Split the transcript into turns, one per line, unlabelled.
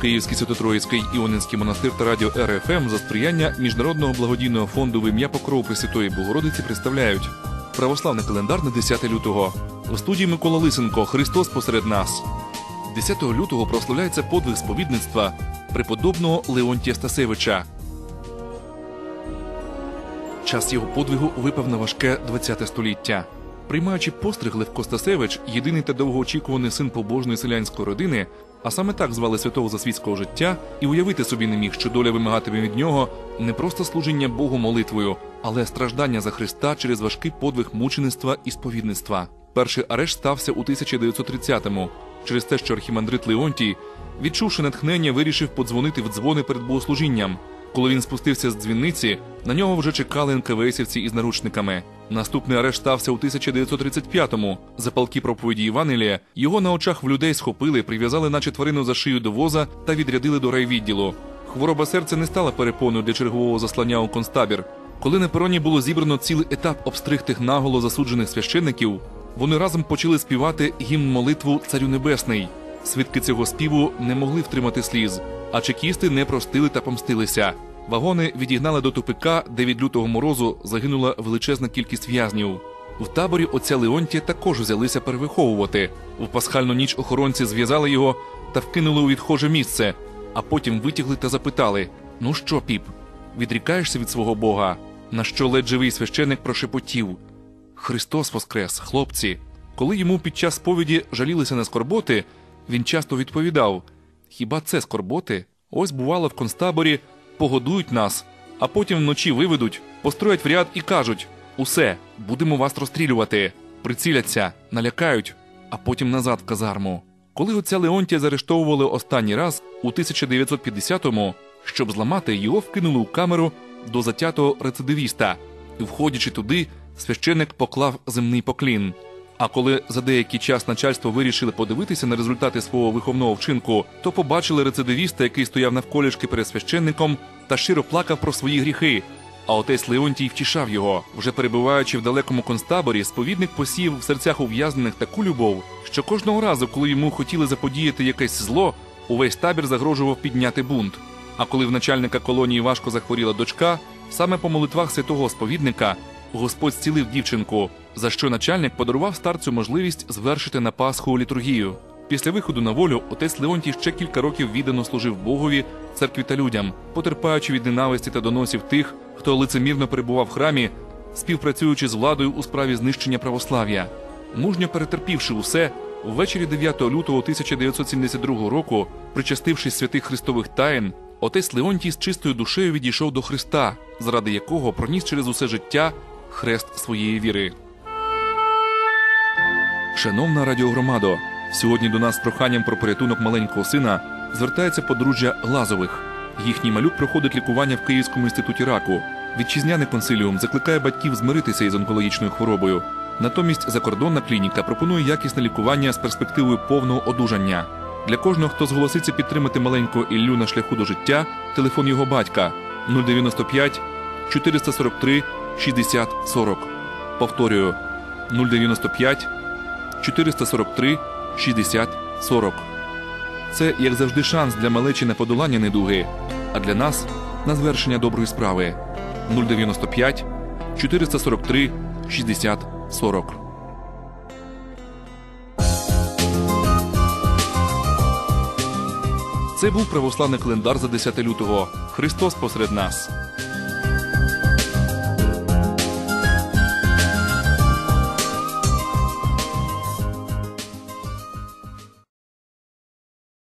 Київський Свято-Троїцький Іонинський монастир та радіо РФМ за сприяння Міжнародного благодійного фонду в ім'я Покров Пресвятої Богородиці представляють православний календар на 10 лютого. У студії Микола Лисенко Христос посеред нас. 10 лютого прославляється подвиг сповідництва преподобного Леонтія Стасевича. Час його подвигу випав на важке 20 століття. Приймаючи постриг Левко Стасевич, єдиний та довгоочікуваний син побожної селянської родини, а саме так звали святого засвітського життя, і уявити собі не міг, що доля вимагатиме від нього не просто служіння Богу молитвою, але страждання за Христа через важкий подвиг мучеництва і сповідництва. Перший арешт стався у 1930-му, через те, що архімандрит Леонтій, відчувши натхнення, вирішив подзвонити в дзвони перед богослужінням. Коли він спустився з дзвіниці, на нього вже чекали НКВСівці із наручниками. Наступний арешт стався у 1935-му. За палки проповіді Євангелія його на очах в людей схопили, прив'язали наче тварину за шию до воза та відрядили до райвідділу. Хвороба серця не стала перепоною для чергового заслання у концтабір. Коли на пероні було зібрано цілий етап обстригтих наголо засуджених священників, вони разом почали співати гімн молитву Царю Небесний. Свідки цього співу не могли втримати сліз, а чекісти не простили та помстилися. Вагони відігнали до тупика, де від лютого морозу загинула величезна кількість в'язнів. В таборі отця Леонтія також взялися перевиховувати. В пасхальну ніч охоронці зв'язали його та вкинули у відхоже місце, а потім витягли та запитали: Ну що, піп, відрікаєшся від свого Бога? На що ледь живий священик прошепотів: Христос воскрес, хлопці! Коли йому під час сповіді жалілися на скорботи, він часто відповідав: Хіба це скорботи? Ось бувало в концтаборі, погодують нас, а потім вночі виведуть, построять в ряд і кажуть: Усе, будемо вас розстрілювати. Приціляться, налякають, а потім назад в казарму. Коли отця Леонтія заарештовували останній раз у 1950-му, щоб зламати, його вкинули у камеру до затятого рецидивіста, входячи туди, священник поклав земний поклін. А коли за деякий час начальство вирішили подивитися на результати свого виховного вчинку, то побачили рецидивіста, який стояв навколішки перед священником та щиро плакав про свої гріхи. А отець Леонтій втішав його. Вже перебуваючи в далекому концтаборі, сповідник посів в серцях ув'язнених таку любов, що кожного разу, коли йому хотіли заподіяти якесь зло, увесь табір загрожував підняти бунт. А коли в начальника колонії важко захворіла дочка, саме по молитвах святого сповідника Господь зцілив дівчинку, за що начальник подарував старцю можливість звершити на Пасху літургію. Після виходу на волю отець Леонтій ще кілька років віддано служив Богові, церкві та людям, потерпаючи від ненависті та доносів тих, хто лицемірно перебував в храмі, співпрацюючи з владою у справі знищення православ'я. Мужньо перетерпівши усе, ввечері 9 лютого 1972 року, причастившись святих Христових таїн, отець Леонтій з чистою душею відійшов до Христа, заради якого проніс через усе життя хрест своєї віри. Шановна радіогромадо, сьогодні до нас з проханням про порятунок маленького сина звертається подружжя Глазових. Їхній малюк проходить лікування в Київському інституті раку. Вітчизняний консиліум закликає батьків змиритися із онкологічною хворобою. Натомість закордонна клініка пропонує якісне лікування з перспективою повного одужання. Для кожного, хто зголоситься підтримати маленького Іллю на шляху до життя, телефон його батька 095 443 60 40. Повторюю 095 443 60 40. Це, як завжди, шанс для малечі на подолання недуги, а для нас на звершення доброї справи 095 443 60 40. Це був православний календар за 10 лютого. Христос посеред нас.